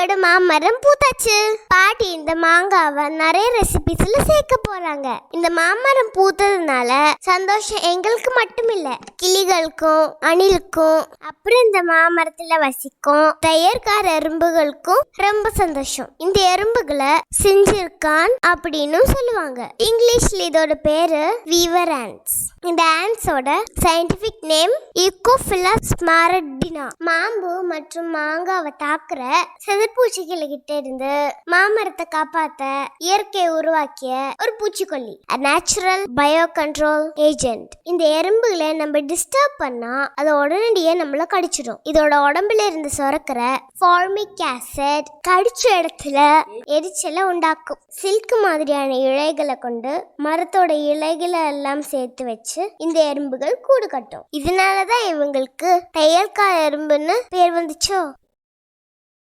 பாட்டியோட மாமரம் பூத்தாச்சு. பாட்டி இந்த மாங்காவை நிறைய ரெசிபிஸ்ல சேர்க்க போறாங்க. இந்த மாமரம் பூத்ததுனால சந்தோஷம் எங்களுக்கு மட்டும் இல்ல கிளிகளுக்கும் அணிலுக்கும் அப்புறம் இந்த மாமரத்துல வசிக்கும் தயர்கார எறும்புகளுக்கும் ரொம்ப சந்தோஷம். இந்த எறும்புகளை செஞ்சிருக்கான் அப்படின்னு சொல்லுவாங்க. இங்கிலீஷ்ல இதோட பேரு வீவர் ஆன்ஸ் இந்த ஆன்ஸோட சயின்டிபிக் நேம் இக்கோஃபிலஸ் மாரடினா மாம்பு மற்றும் மாங்காவை தாக்குற செதிர்பூச்சிகள் கிட்ட இருந்து மாமரத்தை காப்பாத்த இயற்கையை உருவாக்கிய ஒரு பூச்சிக்கொல்லி. நேச்சுரல் பயோ கண்ட்ரோல் ஏஜென்ட் இந்த எறும்புகளை நம்ம டிஸ்டர்ப் பண்ணா அது உடனடியே நம்மள கடிச்சிடும். இதோட உடம்புல இருந்து சுரக்கிற ஃபார்மிக் ஆசிட் கடிச்ச இடத்துல எரிச்சலை உண்டாக்கும். சில்க் மாதிரியான இழைகளை கொண்டு மரத்தோட இலைகளை எல்லாம் சேர்த்து வச்சு இந்த எறும்புகள் கூடு கட்டும். இதனாலதான் இவங்களுக்கு தையல்கார எறும்புன்னு பேர் வந்துச்சோ?